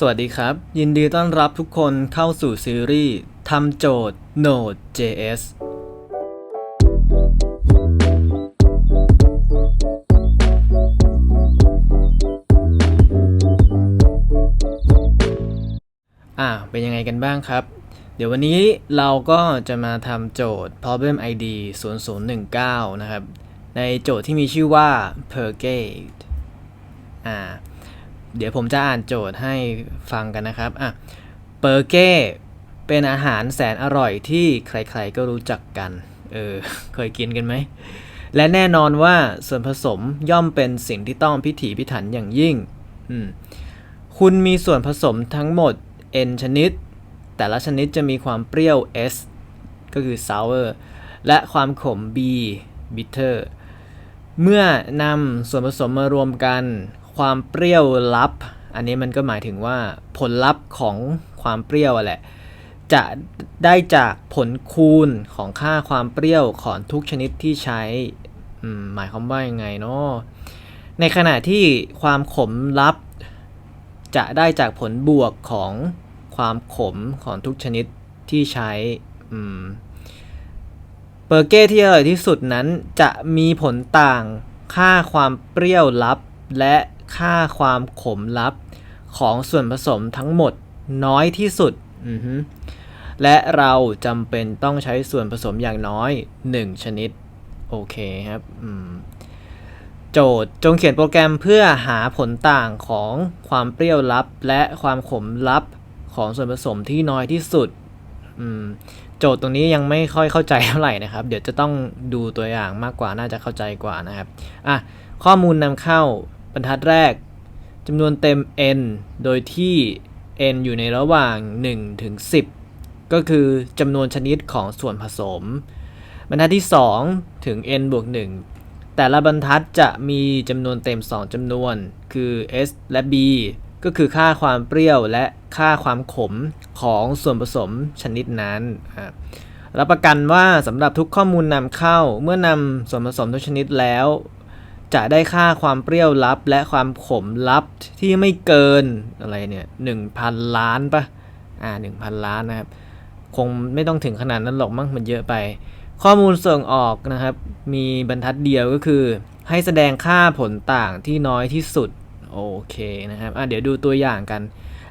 สวัสดีครับ ยินดีต้อนรับทุกคนเข้าสู่ซีรีส์ทำโจทย์ Node.js อ่า เป็นยังไงกันบ้างครับ เดี๋ยววันนี้เราก็จะมาทำโจทย์ problem id 0019 นะครับ ในโจทย์ที่มีชื่อว่า purgate อ่า เดี๋ยวผมจะอ่านโจทย์ให้ฟังกันนะครับอะเปอร์เก้เป็นอาหารแสนอร่อยที่ใครๆก็รู้จักกัน เออ เคยกินกันไหม และแน่นอนว่าส่วนผสมย่อมเป็นสิ่งที่ต้องพิถีพิถันอย่างยิ่ง คุณมีส่วนผสมทั้งหมด n ชนิด แต่ละชนิดจะมีความเปรี้ยว s ก็คือ sour และความขม b bitter เมื่อนำส่วนผสมมารวมกัน ความเปรี้ยวลับ อันนี้มันก็หมายถึงว่าผลลัพธ์ของความเปรี้ยวแหละ จะได้จากผลคูณของค่าความเปรี้ยวของทุกชนิดที่ใช้ หมายความว่ายังไงเนาะในขณะที่ความขมลับ จะได้จากผลบวกของความขมของทุกชนิดที่ใช้เบอร์เก้ที่อร่อยที่สุดนั้นจะมีผลต่างค่าความเปรี้ยวลับและ ค่าความขมลับของส่วนผสมทั้งหมดน้อยที่สุด และเราจำเป็นต้องใช้ส่วนผสมอย่างน้อย 1 ชนิด โอเคครับโจทย์จงเขียนโปรแกรมเพื่อหาผลต่างของความเปรี้ยวลับ และความขมลับของส่วนผสมที่น้อยที่สุด โจทย์ตรงนี้ยังไม่ค่อยเข้าใจเท่าไหร่นะครับ เดี๋ยวจะต้องดูตัวอย่างมากกว่าน่าจะเข้าใจกว่านะครับ อะ ข้อมูลนำเข้า บรรทัดแรกจำนวนเต็ม n โดยที่ n อยู่ในระหว่าง 1 ถึง 10 ก็คือจำนวนชนิดของส่วนผสม บรรทัดที่ 2 ถึง n บวก 1 แต่ละบรรทัดจะมีจำนวนเต็ม 2จำนวน คือ s และ b ก็คือค่าความเปรี้ยวและค่าความขมของส่วนผสมชนิดนั้นรับประกันว่าสำหรับทุกข้อมูลนำเข้าเมื่อนำส่วนผสมทุกชนิดแล้ว จะได้ค่าความเปรี้ยวลับและความขมลับที่ไม่เกินอะไรเนี่ยหนึ่งพันล้านปะอ่าหนึ่งพันล้านนะครับ คงไม่ต้องถึงขนาดนั้นหรอกมั้งมันเยอะไป ข้อมูลส่งออกนะครับ มีบรรทัดเดียวก็คือ ให้แสดงค่าผลต่างที่น้อยที่สุด โอเคนะครับอะเดี๋ยวดูตัวอย่างกัน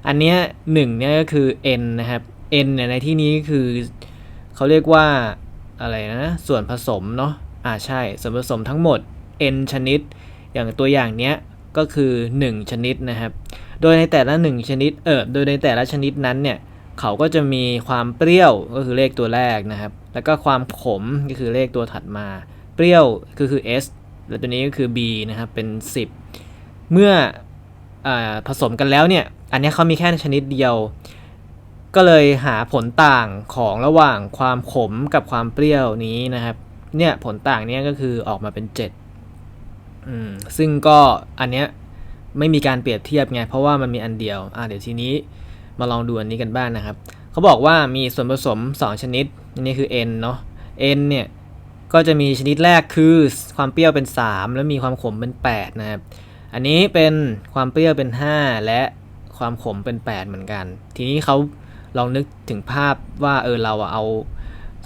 อันเนี้ยหนึ่งเนี่ยก็คือ n นะครับ n เนี่ยในที่นี้คือเขาเรียกว่าอะไรนะ ส่วนผสมเนาะอ่าใช่ส่วนผสมทั้งหมด n ชนิด อย่างตัวอย่างเนี้ยก็คือ 1 ชนิดนะครับ โดยในแต่ละ 1 ชนิดเออโดยในแต่ละชนิดนั้นเนี่ยเขาก็จะมีความเปรี้ยวก็คือเลขตัวแรกนะครับ แล้วก็ความขมก็คือเลขตัวถัดมา เปรี้ยวก็คือ s แล้วตัวนี้ก็คือ b นะครับเป็น 10 เมื่ออผสมกันแล้วเนี่ย อันนี้เขามีแค่ชนิดเดียว ก็เลยหาผลต่างของระหว่างความขมกับความเปรี้ยวนี้นะครับ เนี่ยผลต่างเนี้ยก็คือออกมาเป็น 7 อืมซึ่งก็อันเนี้ยไม่มีการเปรียบเทียบไง เพราะว่ามันมีอันเดียวอ่าเดี๋ยวทีนี้มาลองดูอันนี้กันบ้างนะครับ เขาบอกว่ามีส่วนผสม 2 ชนิดอันนี้คือ n เนาะ n เนี่ยก็จะมีชนิดแรกคือความเปรี้ยวเป็น 3 แล้วมีความขมเป็น 8 นะครับ อันนี้เป็นความเปรี้ยวเป็น 5 และความขมเป็น 8 เหมือนกัน ทีนี้เขาลองนึกถึงภาพว่าเออเราเอา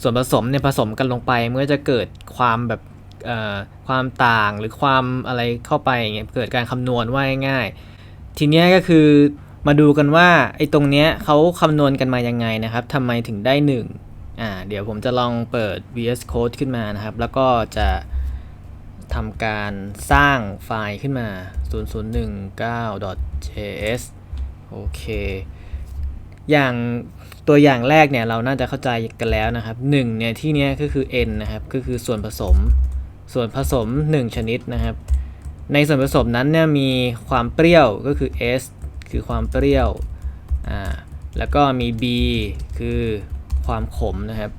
ส่วนผสมเนี่ยผสมกันลงไปเมื่อจะเกิดความแบบ ความต่างหรือความอะไรเข้าไปเงี้ยเกิดการคำนวณว่าง่ายๆทีเนี้ยก็คือมาดูกันว่าไอ้ตรงเนี้ยเขาคำนวณกันมายังไงนะครับทำไมถึงได้1อ่าเดี๋ยวผมจะลองเปิด VS Code ขึ้นมานะครับ แล้วก็จะทำการสร้างไฟล์ขึ้นมา 0019.js โอเคอย่างตัวอย่างแรกเนี่ยเราน่าจะเข้าใจกันแล้วนะครับ1เนี่ยที่เนี้ยก็คือ n นะครับก็คือส่วนผสม ส่วนผสม 1 ชนิดนะครับ ในส่วนผสมนั้นเนี่ยมีความเปรี้ยวก็คือ s คือความเปรี้ยวอ่าแล้วก็มี b คือความขมนะครับ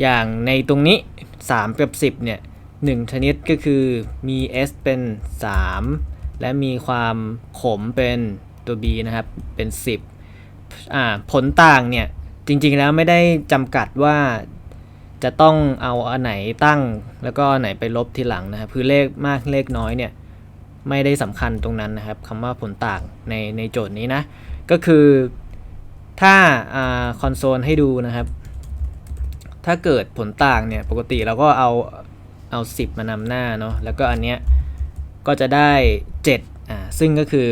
อย่างในตรงนี้ 3 กับ 10เนี่ยหนึ่งชนิดก็คือมี s เป็น 3 และมีความขมเป็นตัว b นะครับ เป็น 10อ่าผลต่างเนี่ยจริงๆแล้วไม่ได้จำกัดว่า จะต้องเอาอันไหนตั้ง แล้วก็อันไหนไปลบทีหลังนะครับคือเลขมากเลขน้อยเนี่ยไม่ได้สำคัญตรงนั้นนะครับคำว่าผลต่างในในโจทย์นี้นะ ก็คือถ้าคอนโซลให้ดูนะครับ ถ้าเกิดผลต่างเนี่ยปกติเราก็เอาเอา 10 มานำหน้าเนาะแล้วก็อันเนี้ยก็จะได้7อ่าซึ่งก็คือ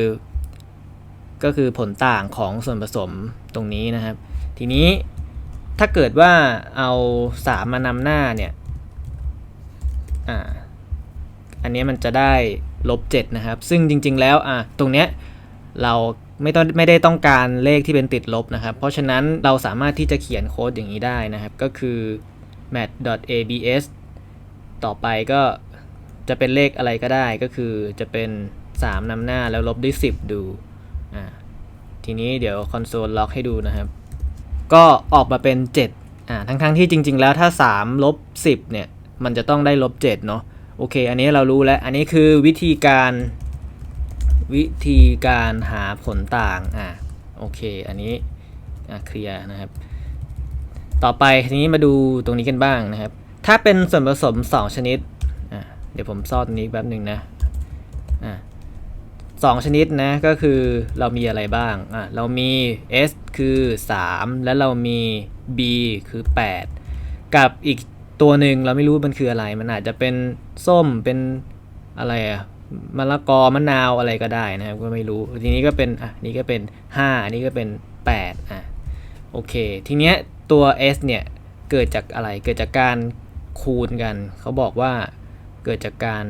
ก็คือผลต่างของส่วนผสมตรงนี้นะครับ ทีนี้ ถ้าเกิดว่าเอา3มานำหน้าเนี่ยอ่าอันนี้มันจะได้ลบ7นะครับ ซึ่งจริง ๆ แล้วอะตรงเนี้ยเราไม่ต้องไม่ได้ต้องการเลขที่เป็นติดลบนะครับ เพราะฉะนั้นเราสามารถที่จะเขียนโค้ดอย่างนี้ได้นะครับ ก็คือ mat.abs ต่อไปก็จะเป็นเลขอะไรก็ได้ก็คือจะเป็น 3นำหน้าแล้วลบด้วย 10 ดูอ่าทีนี้เดี๋ยวคอนโซลล็อกให้ดูนะครับ ก็ออกมาเป็น7อ่าทั้งๆที่จริง ๆ แล้วถ้า3ลบ10เนี่ยมันจะต้องได้ลบ7เนาะโอเค อันนี้เรารู้แล้ว อันนี้คือวิธีการวิธีการหาผลต่างอ่าโอเค อันนี้อ่าเคลียร์นะครับ ต่อไปทีนี้มาดูตรงนี้กันบ้างนะครับ ถ้าเป็นส่วนผสม 2 ชนิดอ่าเดี๋ยวผมซ่อนนี้แป๊บหนึ่งนะ 2 ชนิดนะก็คือเรามีอะไรบ้างอะเรามี S คือ 3 และเรามี B คือ 8 กับอีกตัวหนึ่งเราไม่รู้มันคืออะไร มันอาจจะเป็นส้มเป็นอะไรอะมะละกอมะนาวอะไรก็ได้นะครับก็ไม่รู้ทีนี้ก็เป็นอะนี่ก็เป็น 5 อันนี้ก็เป็น 8อะโอเค ทีเนี้ยตัว S เนี่ยเกิดจากอะไรเกิดจากการคูณกัน เขาบอกว่าเกิดจากการ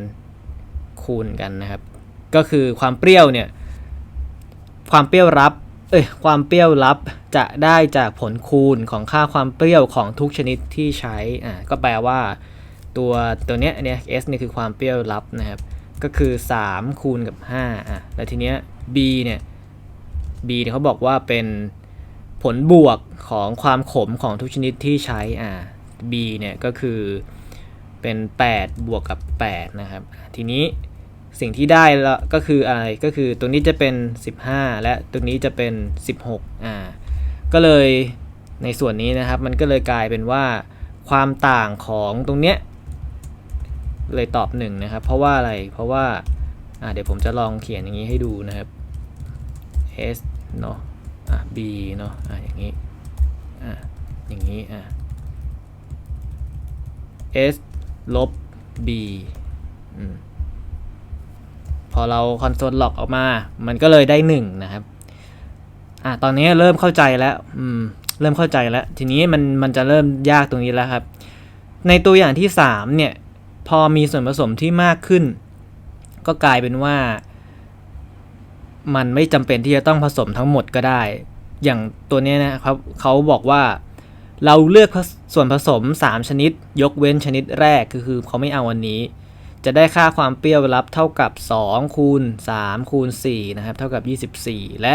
คูณกันนะครับ ก็คือความเปรี้ยวเนี่ยความเปรี้ยวรับเอ้ยความเปรี้ยวรับจะได้จากผลคูณของค่าความเปรี้ยวของทุกชนิดที่ใช้อ่าก็แปลว่าตัวตัวเนี้ยเนี่ย s เนี่ยคือความเปรี้ยวรับนะครับก็คือ 3 คูณกับ5อะแล้วทีเนี้ย b เนี่ย b เนี่ยเขาบอกว่าเป็นผลบวกของความขมของทุกชนิดที่ใช้อ่า b เนี่ยก็คือเป็น 8 บวกกับ 8 นะครับ ทีนี้ สิ่งที่ได้ละก็คืออะไรก็คือตรงนี้จะเป็น 15 และตรงนี้จะเป็น 16อ่าก็เลยในส่วนนี้นะครับ มันก็เลยกลายเป็นว่าความต่างของตรงเนี้ยเลยตอบ1นะครับ เพราะว่าอะไรเพราะว่าอ่าเดี๋ยวผมจะลองเขียนอย่างนี้ให้ดูนะครับ s เนาะอะ b เนาะอะอย่างนี้อะอย่างนี้อะ s ลบ b อืม พอเราคอนโซลล็อกออกมา มันก็เลยได้1นะครับอะตอนนี้เริ่มเข้าใจแล้วอืมเริ่มเข้าใจแล้ว ทีนี้มันมันจะเริ่มยากตรงนี้แล้วครับ ในตัวอย่างที่3เนี่ยพอมีส่วนผสมที่มากขึ้น ก็กลายเป็นว่า มันไม่จำเป็นที่จะต้องผสมทั้งหมดก็ได้ อย่างตัวนี้นะครับเขาบอกว่าเราเลือกส่วนผสม 3 ชนิด ยกเว้นชนิดแรกคือคือเขาไม่เอาอันนี้ จะได้ค่าความเปรี้ยวรับเท่ากับ 2 คูณ 3 คูณ 4 นะครับ เท่ากับ 24 และ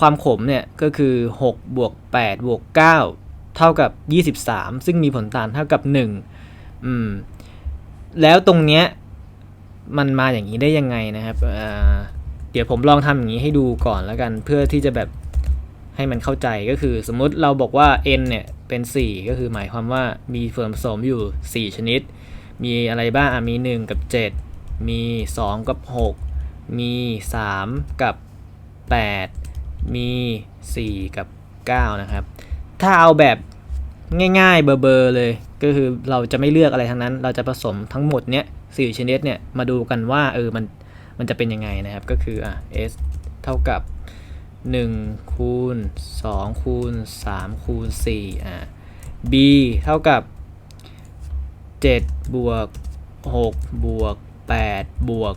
ความขมเนี่ยก็คือ 6 บวก 8 บวก 9 เท่ากับ 23 ซึ่งมีผลต่างเท่ากับ 1 อืม แล้วตรงเนี้ยมันมาอย่างนี้ได้ยังไงนะครับ เดี๋ยวผมลองทำอย่างนี้ให้ดูก่อนแล้วกัน เพื่อที่จะแบบให้มันเข้าใจก็คือสมมติเราบอกว่า n เนี่ยเป็น 4 ก็คือหมายความว่ามีส่วนผสมอยู่ 4 ชนิด มีอะไรบ้างอะมี 1 กับ 7 มี 2 กับ 6 มี 3 กับ 8 มี 4 กับ 9 นะครับ ถ้าเอาแบบง่ายๆเบอร์ๆเลย ก็คือเราจะไม่เลือกอะไรทั้งนั้น เราจะผสมทั้งหมดเนี้ยสี่ชนิดเนี่ยมาดูกันว่าเออมันมันจะเป็นยังไงนะครับ ก็คืออะ s เท่ากับ 1 คูณ 2 คูณ 3 คูณ4อะ b เท่ากับ 7 บวก 6 บวก 8 บวก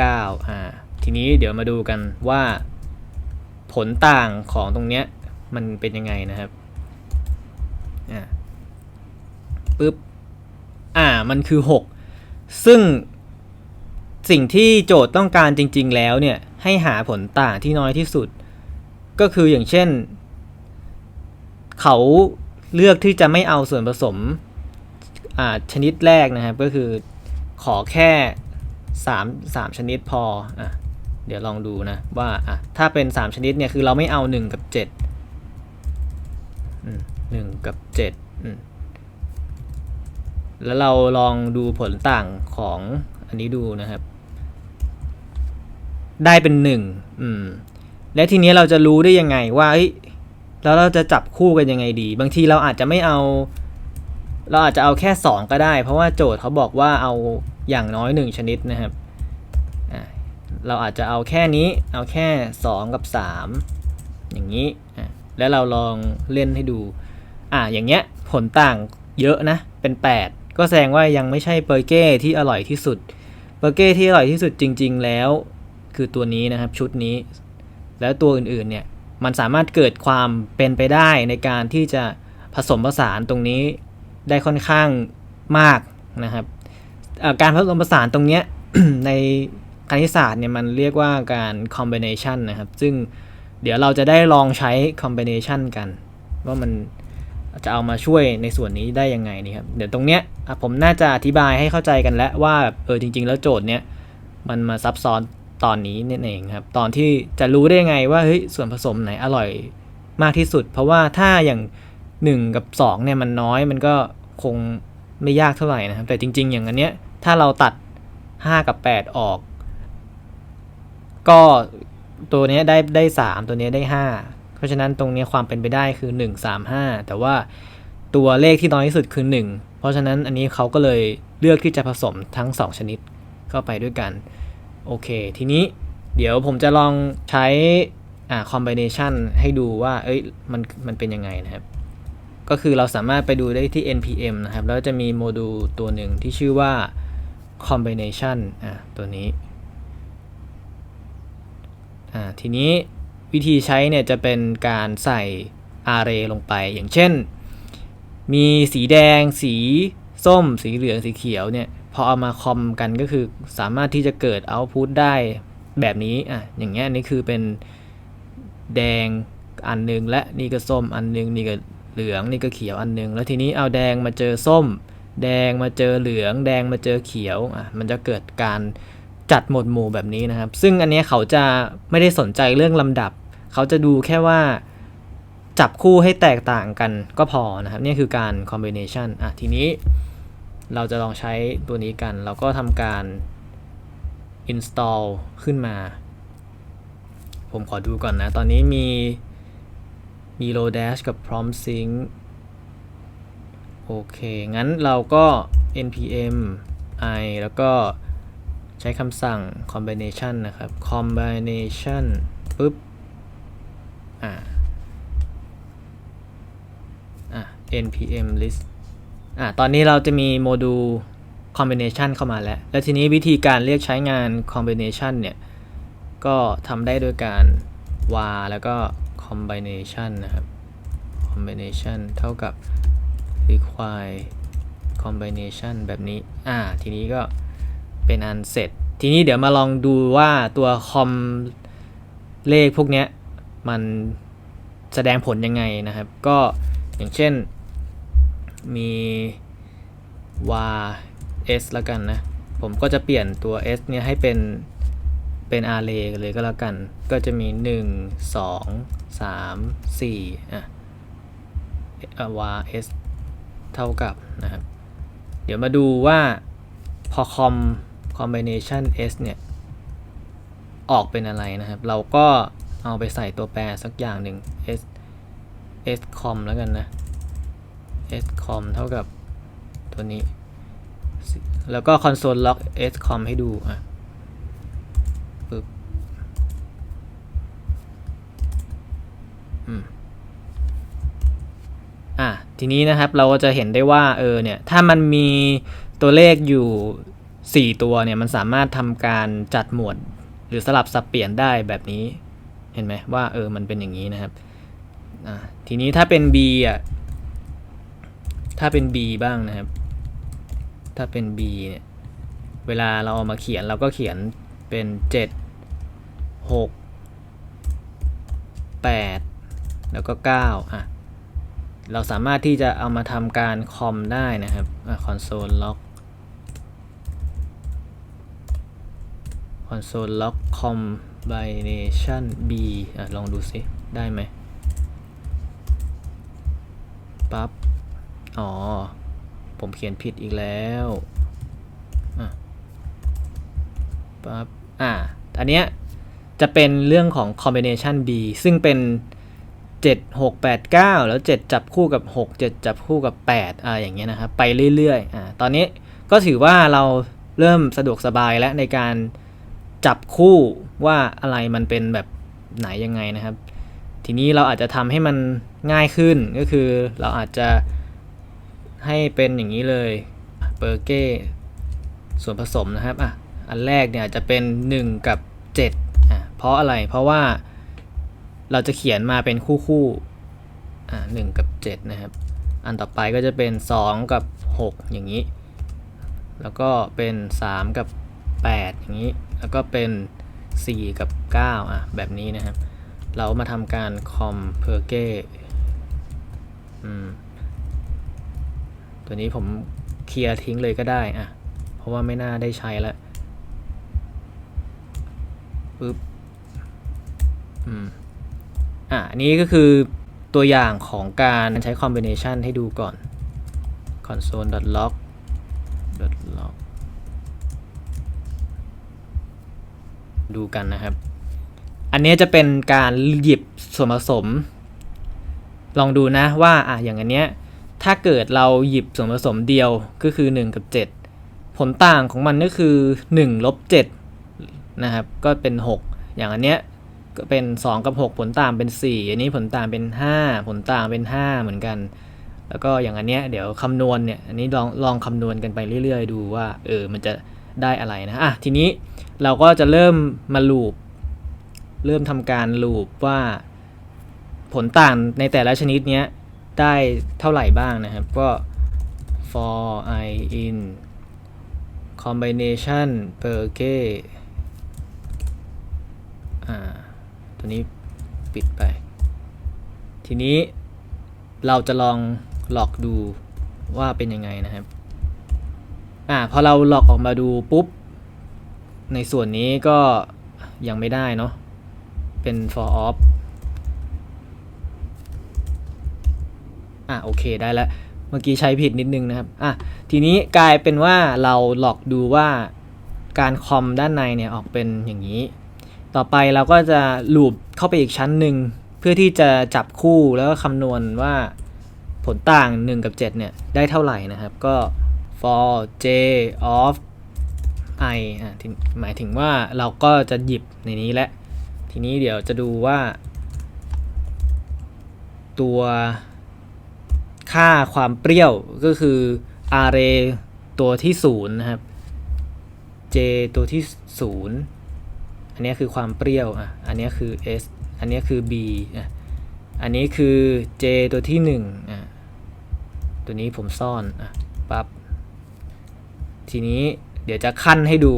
9 อ่า ทีนี้เดี๋ยวมาดูกันว่า ผลต่างของตรงเนี้ยมันเป็นยังไงนะครับ อ่าปึ๊บ อ่า มันคือ 6 ซึ่งสิ่งที่โจทย์ต้องการจริง ๆ แล้วเนี่ย ให้หาผลต่างที่น้อยที่สุด ก็คืออย่างเช่น เขาเลือกที่จะไม่เอาส่วนผสม ชนิดแรกนะครับก็คือขอแค่ 3 3 ชนิดพออะเดี๋ยวลองดูนะว่าอะถ้าเป็น 3 ชนิดเนี่ยคือเราไม่เอา 1 กับ7อืมหนึ่งกับเจ็ดแล้วเราลองดูผลต่างของอันนี้ดูนะครับ ได้เป็นหนึ่งอืมและทีนี้เราจะรู้ได้ยังไงว่าเอ้ยแล้วเราจะจับคู่กันยังไงดี บางทีเราอาจจะไม่เอา เราอาจจะเอาแค่ 2 ก็ได้ เพราะว่าโจทย์เขาบอกว่าเอาอย่างน้อย 1 ชนิดนะครับ เราอาจจะเอาแค่นี้ เอาแค่ 2 กับ 3 อย่างนี้ แล้วเราลองเล่นให้ดู อะอย่างเงี้ย ผลต่างเยอะนะ เป็น 8 ก็แสดงว่ายังไม่ใช่เปอร์เก้ที่อร่อยที่สุดเปอร์เก้ที่อร่อยที่สุดจริง ๆ แล้ว คือตัวนี้นะครับ ชุดนี้ แล้วตัวอื่นๆ เนี่ย มันสามารถเกิดความเป็นไปได้ในการที่จะผสมผสานตรงนี้ ได้ค่อนข้างมากนะครับการผสมผสานตรงเนี้ยในคณิตศาสตร์เนี่ยมันเรียกว่าการ combination นะครับ ซึ่งเดี๋ยวเราจะได้ลองใช้ combination กัน ว่ามันจะเอามาช่วยในส่วนนี้ได้ยังไงนี่ครับ เดี๋ยวตรงเนี้ยผมน่าจะอธิบายให้เข้าใจกันแล้วว่าเออจริง ๆ แล้วโจทย์เนี้ยมันมาซับซ้อนตอนนี้นี่เองครับ ตอนที่จะรู้ได้ยังไงว่าเฮ้ยส่วนผสมไหนอร่อยมากที่สุด เพราะว่าถ้าอย่าง 1 กับ 2เนี่ยมันน้อยมันก็คงไม่ยากเท่าไหร่นะครับ แต่จริง ๆ อย่างอันเนี้ยถ้าเราตัด 5 กับ 8 ออก ก็ตัวเนี้ยได้ได้ 3 ตัวเนี้ยได้ 5 เพราะฉะนั้นตรงเนี้ยความเป็นไปได้คือ 1 3 5 แต่ว่าตัวเลขที่น้อยที่สุดคือ 1 เพราะฉะนั้นอันนี้เขาก็เลยเลือกที่จะผสมทั้ง 2 ชนิดเข้าไปด้วยกัน โอเค ทีนี้เดี๋ยวผมจะลองใช้อ่า combination ให้ดูว่า เอ้ยมันมันเป็นยังไงนะครับ ก็คือเราสามารถไปดูได้ที่ npm นะครับ แล้วจะมีโมดูลตัวหนึ่งที่ชื่อว่า combination อ่าตัวนี้อ่าทีนี้วิธีใช้เนี่ยจะเป็นการใส่ array ลงไป อย่างเช่น มีสีแดง สีส้ม สีเหลือง สีเขียวเนี่ย พอเอามาคอมกันก็คือสามารถที่จะเกิด output ได้แบบนี้ อะ อย่างเงี้ยนนี้คือเป็นแดงอันหนึง และนี่ก็ส้มอันหนึง นี่ก็ เหลืองนี่ก็เขียวอันหนึง แล้วทีนี้เอาแดงมาเจอส้ม แดงมาเจอเหลือง แดงมาเจอเขียวอะมันจะเกิดการจัดหมวดหมู่แบบนี้นะครับ ซึ่งอันนี้เขาจะไม่ได้สนใจเรื่องลำดับ เขาจะดูแค่ว่าจับคู่ให้แตกต่างกันก็พอนะครับ นี่คือการ combination อะทีนี้เราจะลองใช้ตัวนี้กัน เราก็ทำการ install ขึ้นมา ผมขอดูก่อนนะ ตอนนี้มี มี Lodash กับ Prompt Sync โอเค งั้นเราก็ npm i แล้วก็ใช้คำสั่ง combination นะครับ combination ปุ๊บ อ่า อะ npm list อะ ตอนนี้เราจะมีโมดูล combination เข้ามาแล้ว แล้วทีนี้วิธีการเรียกใช้งาน combination เนี่ย ก็ทำได้โดยการ var แล้วก็ combination นะครับ combination เท่ากับ require combination แบบนี้ อ่า ทีนี้ก็เป็นอันเสร็จ ทีนี้เดี๋ยวมาลองดูว่าตัวคอมเลขพวกเนี้ยมันแสดงผลยังไงนะครับ ก็อย่างเช่นมี var s แล้วกันนะ ผมก็จะเปลี่ยนตัว s เนี่ยให้เป็น เป็น array เลยก็แล้วกัน ก็จะมี 1 2 3 4อะเอ่อ var s เท่ากับนะครับ เดี๋ยวมาดูว่าพอ com combination s เนี่ย ออกเป็นอะไรนะครับ เราก็เอาไปใส่ตัวแปรสักอย่างหนึ่ง s s com แล้วกันนะ s com เท่ากับตัวนี้ แล้วก็ console log s com ให้ดูอะปึ๊บ อะทีนี้นะครับเราก็จะเห็นได้ว่าเออเนี่ยถ้ามันมีตัวเลขอยู่ 4 ตัวเนี่ยมันสามารถทำการจัดหมวดหรือสลับสับเปลี่ยนได้แบบนี้เห็นไหมว่าเออมันเป็นอย่างนี้นะครับอะทีนี้ถ้าเป็น B อะถ้าเป็น B บ้างนะครับ ถ้าเป็น B เนี่ยเวลาเราเอามาเขียนเราก็เขียนเป็น 7 6 8 แล้วก็ 9 อะ เราสามารถที่จะเอามาทำการคอมได้นะครับอะ console log console log combination b อะ ลองดูสิได้ไหมปั๊บ อ๋อ ผมเขียนผิดอีกแล้วอะปั๊บ อะอันเนี้ยจะจะเป็นเรื่องของ combination B ซึ่งเป็น 7 6 8 9 แล้ว 7 จับคู่กับ 6 7 จับคู่กับ 8อ่าอย่างเงี้ยนะครับไปเรื่อยๆอ่าตอนนี้ก็ถือว่าเราเริ่มสะดวกสบายแล้วในการจับคู่ว่าอะไรมันเป็นแบบไหนยังไงนะครับ ทีนี้เราอาจจะทำให้มันง่ายขึ้นก็คือเราอาจจะให้เป็นอย่างนี้เลยเบอร์เก้ส่วนผสมนะครับอะอันแรกเนี่ยจะเป็น 1 กับ7อะเพราะอะไรเพราะว่า เราจะเขียนมาเป็นคู่คู่ๆอะหกับ 7 นะครับ อันต่อไปก็จะเป็น 2 กับ 6 อย่างนี้ แล้วก็เป็น 3 กับ 8 อย่างนี้ แล้วก็เป็น 4 กับ 9 อะ แบบนี้นะครับ เรามาทำการคอมเพอร์เก้อืมตัวนี้ผมเคลียร์ทิ้งเลยก็ได้อะ เพราะว่าไม่น่าได้ใช้แล้วปึ๊บ อืม อะอันนี้ก็คือตัวอย่างของการใช้ combination ให้ดูก่อน console.log log ดูกันนะครับ อันนี้จะเป็นการหยิบส่วนผสม ลองดูนะว่าอะอย่างอันเนี้ยถ้าเกิดเราหยิบส่วนผสมเดียวก็คือ 1 กับ 7 ผลต่างของมันก็คือ1ลบ7นะครับ ก็เป็น 6 อย่างอันเนี้ย ก็เป็น 2 กับ 6 ผลต่างเป็น 4 อันนี้ผลต่างเป็น 5 ผลต่างเป็น 5 เหมือนกัน แล้วก็อย่างอันเนี้ยเดี๋ยวคำนวณเนี่ยอันนี้ลองลองคำนวณกันไปเรื่อย ๆ ดูว่าเออมันจะได้อะไรนะอะทีนี้เราก็จะเริ่มมาลูปเริ่มทำการลูปว่าผลต่างในแต่ละชนิดเนี้ยได้เท่าไหร่บ้างนะครับก็ for i in combination per k อ่า ตัวนี้ปิดไป ทีนี้เราจะลองหลอกดูว่าเป็นยังไงนะครับอ่าพอเราหลอกออกมาดูปุ๊บ ในส่วนนี้ก็ยังไม่ได้เนาะเป็น for off อะโอเคได้แล้ว เมื่อกี้ใช้ผิดนิดนึงนะครับ อะทีนี้กลายเป็นว่าเราหลอกดูว่าการคอมด้านในเนี่ยออกเป็นอย่างนี้ ต่อไปเราก็จะลูปเข้าไปอีกชั้นหนึ่ง เพื่อที่จะจับคู่แล้วก็คำนวณว่าผลต่าง 1 กับ 7 เนี่ย ได้เท่าไหร่นะครับ ก็ for j of i อะหมายถึงว่าเราก็จะหยิบในนี้แหละ ทีนี้เดี๋ยวจะดูว่า ตัวค่าความเปรี้ยวก็คือ array ตัวที่ 0 นะครับ j ตัวที่ 0 อันนี้คือความเปรี้ยวอะอันนี้คือ s อันนี้คือ b อะอันนี้คือ j ตัวที่1อะตัวนี้ผมซ่อนอะปั๊บทีนี้เดี๋ยวจะขั้นให้ดู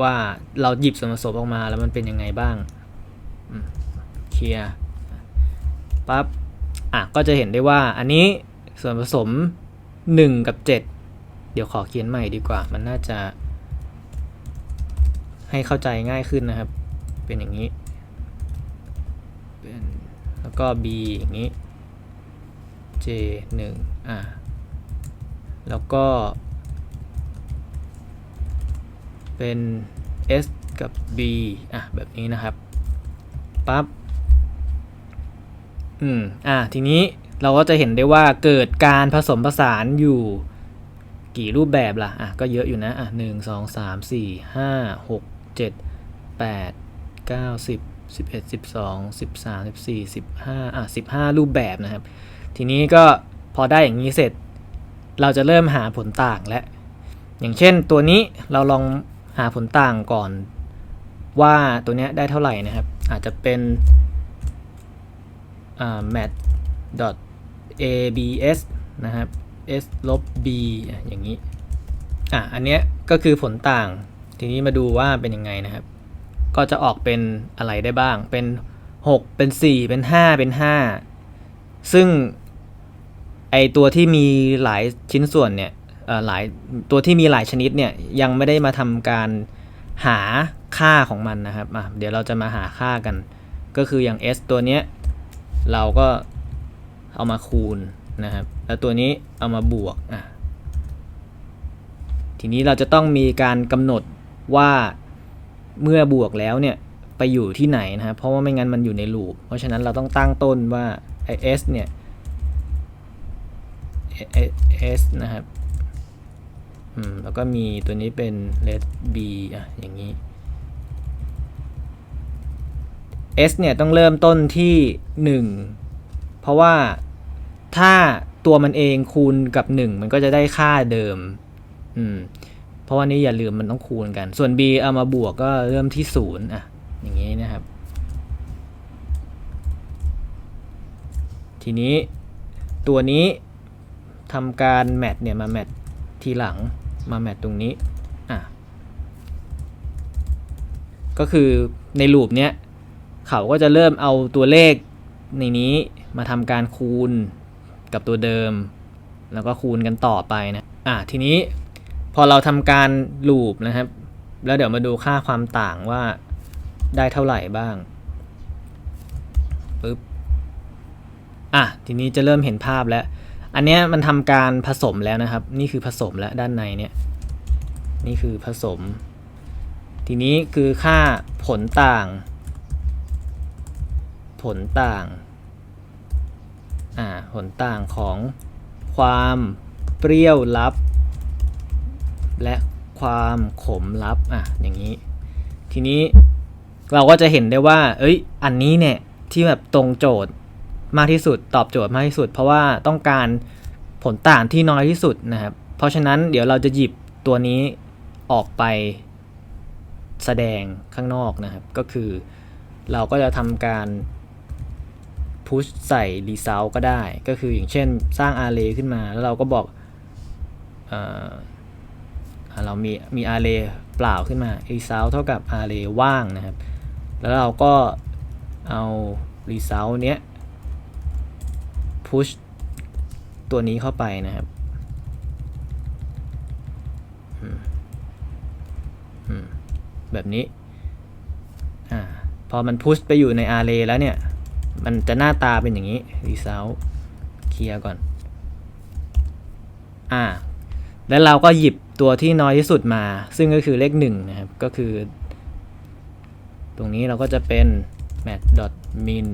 ว่าเราหยิบส่วนผสมออกมาแล้วมันเป็นยังไงบ้างเคลียร์ปั๊บอะก็จะเห็นได้ว่าอันนี้ส่วนผสม 1 กับ 7 เดี๋ยวขอเขียนใหม่ดีกว่า มันน่าจะ ให้เข้าใจง่ายขึ้นนะครับ เป็นอย่างนี้เป็นแล้วก็ b อย่างนี้ j 1อะแล้วก็ เป็น s กับ b อะแบบนี้นะครับปั๊บอืมอะทีนี้เราก็จะเห็นได้ว่าเกิดการผสมผสานอยู่กี่รูปแบบล่ะ อะ ก็เยอะอยู่นะ อะหนึ่งสองสามสี่ห้าหก เจ็ดแปดเก้าสิบสิบเอ็ดสิบสองสิบสามสิบสี่สิบห้าอะสิบห้ารูปแบบนะครับ ทีนี้ก็พอได้อย่างนี้เสร็จ เราจะเริ่มหาผลต่างและ อย่างเช่นตัวนี้เราลองหาผลต่างก่อน ว่าตัวนี้ได้เท่าไหร่นะครับ อาจจะเป็น mat abs นะครับ s ลบ b อย่างนี้อะอันเนี้ยก็คือผลต่าง ทีนี้มาดูว่าเป็นยังไงนะครับ ก็จะออกเป็นอะไรได้บ้าง เป็น 6 เป็น 4 เป็น 5 เป็น 5 ซึ่งไอตัวที่มีหลายชิ้นส่วนเนี่ยหลายตัวที่มีหลายชนิดเนี่ยยังไม่ได้มาทำการหาค่าของมันนะครับเดี๋ยวเราจะมาหาค่ากัน ก็คืออย่าง s ตัวเนี้ยเราก็เอามาคูณนะครับ แล้วตัวนี้เอามาบวกอะทีนี้เราจะต้องมีการกำหนด ว่าเมื่อบวกแล้วเนี่ยไปอยู่ที่ไหนนะครับเพราะว่าไม่งั้นมันอยู่ในลูป เพราะฉะนั้นเราต้องตั้งต้นว่าไอ s เนี่ย s นะครับอืมแล้วก็มีตัวนี้เป็น let b อะอย่างนี้ s เนี่ยต้องเริ่มต้นที่ 1 เพราะว่าถ้าตัวมันเองคูณกับ 1 มันก็จะได้ค่าเดิมอืม เพราะว่านี้อย่าลืมมันต้องคูณกัน ส่วน b เอามาบวกก็เริ่มที่0อะอย่างนี้นะครับ ทีนี้ตัวนี้ทำการแมทเนี่ยมาแมททีหลังมาแมทตรงนี้อะก็คือในลูปเนี้ยเขาก็จะเริ่มเอาตัวเลขในนี้มาทำการคูณกับตัวเดิม แล้วก็คูณกันต่อไปนะอะทีนี้ พอเราทำการลูปนะครับ แล้วเดี๋ยวมาดูค่าความต่างว่าได้เท่าไหร่บ้างปึ๊บอะทีนี้จะเริ่มเห็นภาพแล้ว อันเนี้ยมันทำการผสมแล้วนะครับ นี่คือผสมแล้วด้านในเนี่ยนี่คือผสม ทีนี้คือค่าผลต่าง ผลต่างอ่าผลต่างของความเปรี้ยวลับ และความขมลับอะอย่างนี้ ทีนี้เราก็จะเห็นได้ว่า เอ้ย อันนี้เนี่ยที่แบบตรงโจทย์มากที่สุดตอบโจทย์มากที่สุด เพราะว่าต้องการผลต่างที่น้อยที่สุดนะครับ เพราะฉะนั้นเดี๋ยวเราจะหยิบตัวนี้ออกไปแสดงข้างนอกนะครับ ก็คือเราก็จะทำการ พุชใส่ result ก็ได้ ก็คืออย่างเช่นสร้าง array ขึ้นมา แล้วเราก็บอกอ เรามีมี array เปล่าขึ้นมา result เท่ากับ array ว่างนะครับ แล้วเราก็เอา result เนี้ย push ตัวนี้เข้าไปนะครับแบบนี้ อ่า พอมันพุชไปอยู่ใน array แล้วเนี่ย มันจะหน้าตาเป็นอย่างนี้ result เคลียร์ก่อน อ่า แล้วเราก็หยิบตัวที่น้อยที่สุดมา ซึ่งก็คือเลขหนึ่งนะครับ ก็คือ ตรงนี้เราก็จะเป็น mat min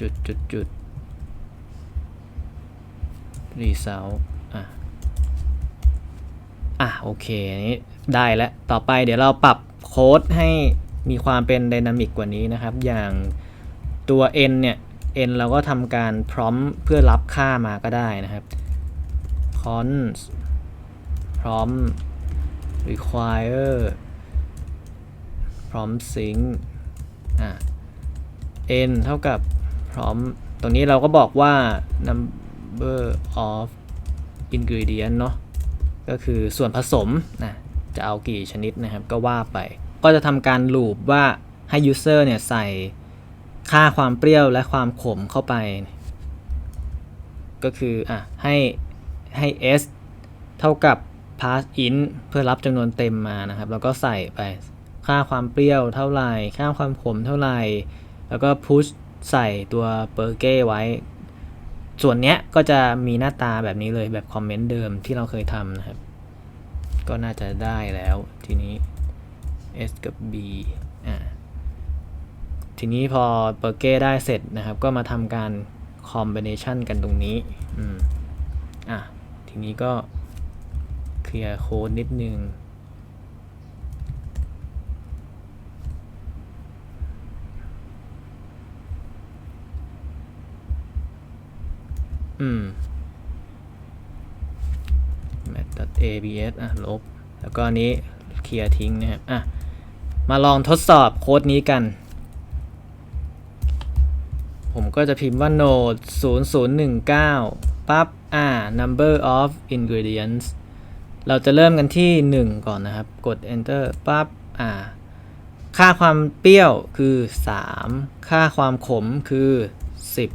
จุดจุดจุด result อะ อะ โอเคอันนี้ได้แล้ว ต่อไปเดี๋ยวเราปรับโค้ดให้มีความเป็นไดนามิกกว่านี้นะครับ อย่างตัว n เนี่ย n เราก็ทำการพร้อมเพื่อรับค่ามาก็ได้นะครับ const พร้อม require พร้อม sync อะ n เท่ากับพร้อม ตรงนี้เราก็บอกว่า number of ingredient เนาะก็คือส่วนผสมนะจะเอากี่ชนิดนะครับ ก็ว่าไป ก็จะทำการลูปว่าให้ user เนี่ยใส่ค่าความเปรี้ยวและความขมเข้าไป ก็คืออะให้ให้ s เท่ากับ pass in เพื่อรับจำนวนเต็มมานะครับ แล้วก็ใส่ไปค่าความเปรี้ยวเท่าไหร่ ค่าความขมเท่าไหร่ แล้วก็ push ใส่ตัว p e r g e ไว้ ส่วนเนี้ยก็จะมีหน้าตาแบบนี้เลยแบบคอมเมนต์เดิมที่เราเคยทำนะครับ ก็น่าจะได้แล้วทีนี้ S กับ B อ่าทีนี้พอเปอร์เก้ได้เสร็จนะครับ ก็มาทำการคอมบิเนชันกันตรงนี้ อืม อะ ทีนี้ก็ เคลียร์โค้ดนิดนึงอืม mat.abs อะ ลบ แล้วก็อันนี้เคลียร์ทิ้งนะครับ อะ มาลองทดสอบโค้ดนี้กัน ผมก็จะพิมพ์ว่า node 0019 ปั๊บ อ่า number of ingredients เราจะเริ่มกันที่ 1 ก่อนนะครับ กด enter ปั๊บอ่า ค่าความเปรี้ยวคือ 3 ค่าความขมคือ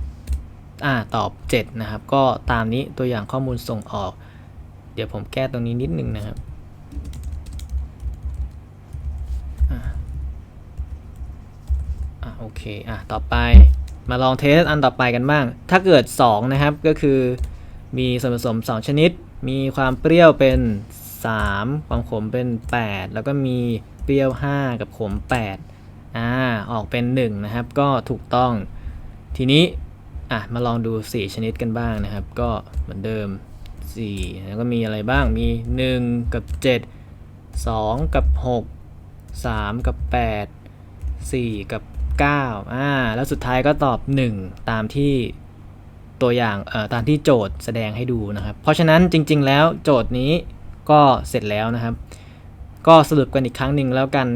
10 อ่า ตอบ 7 นะครับ ก็ตามนี้ตัวอย่างข้อมูลส่งออก เดี๋ยวผมแก้ตรงนี้นิดนึงนะครับอะโอเค อะ ต่อไปมาลองเทสอันต่อไปกันบ้าง ถ้าเกิด 2 นะครับ ก็คือมีส่วนผสม 2 ชนิด มีความเปรี้ยวเป็น 3 ความขมเป็น 8 แล้วก็มีเปรี้ยว 5 กับขม 8อ่าออกเป็น 1 นะครับ ก็ถูกต้อง ทีนี้อะมาลองดู 4 ชนิดกันบ้างนะครับ ก็เหมือนเดิม 4 แล้วก็มีอะไรบ้างมี 1 กับ 7 2 กับ 6 3 กับ 8 4 กับ 9อ่าแล้วสุดท้ายก็ตอบ 1 ตามที่ ตัวอย่างเอ่อตามที่โจทย์แสดงให้ดูนะครับ เพราะฉะนั้นจริง ๆ แล้วโจทย์นี้ก็เสร็จแล้วนะครับ ก็สรุปกันอีกครั้งหนึ่งแล้วกัน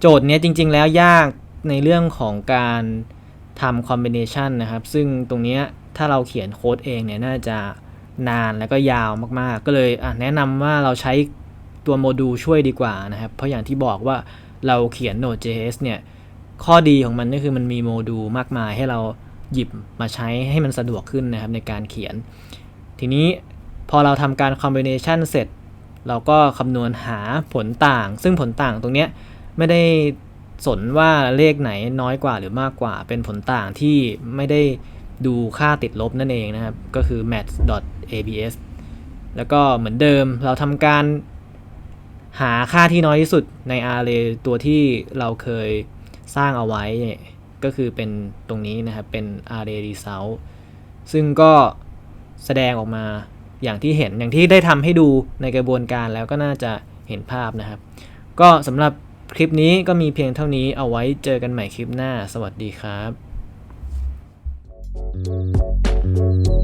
โจทย์นี้จริง ๆ แล้วยากในเรื่องของการทำคอมบิเนชันนะครับ ซึ่งตรงนี้ถ้าเราเขียนโค้ดเองเนี่ยน่าจะนานแล้วก็ยาวมากๆ ก็เลยแนะนำว่าเราใช้ตัวโมดูลช่วยดีกว่านะครับ เพราะอย่างที่บอกว่าเราเขียน Node.js เนี่ย ข้อดีของมันก็คือมันมีโมดูลมากมายให้เรา หยิบมาใช้ให้มันสะดวกขึ้นนะครับในการเขียน ทีนี้พอเราทำการคอมบิเนชันเสร็จ เราก็คำนวณหาผลต่าง ซึ่งผลต่างตรงนี้ไม่ได้สนว่าเลขไหนน้อยกว่าหรือมากกว่า เป็นผลต่างที่ไม่ได้ดูค่าติดลบนั่นเองนะครับ ก็คือ math.abs แล้วก็เหมือนเดิมเราทำการหาค่าที่น้อยที่สุดใน array ตัวที่เราเคยสร้างเอาไว้ ก็คือเป็นตรงนี้นะครับ เป็น array result ซึ่งก็แสดงออกมาอย่างที่เห็นอย่างที่ได้ทำให้ดูในกระบวนการแล้วก็น่าจะเห็นภาพนะครับ ก็สำหรับคลิปนี้ก็มีเพียงเท่านี้เอาไว้เจอกันใหม่คลิปหน้า สวัสดีครับ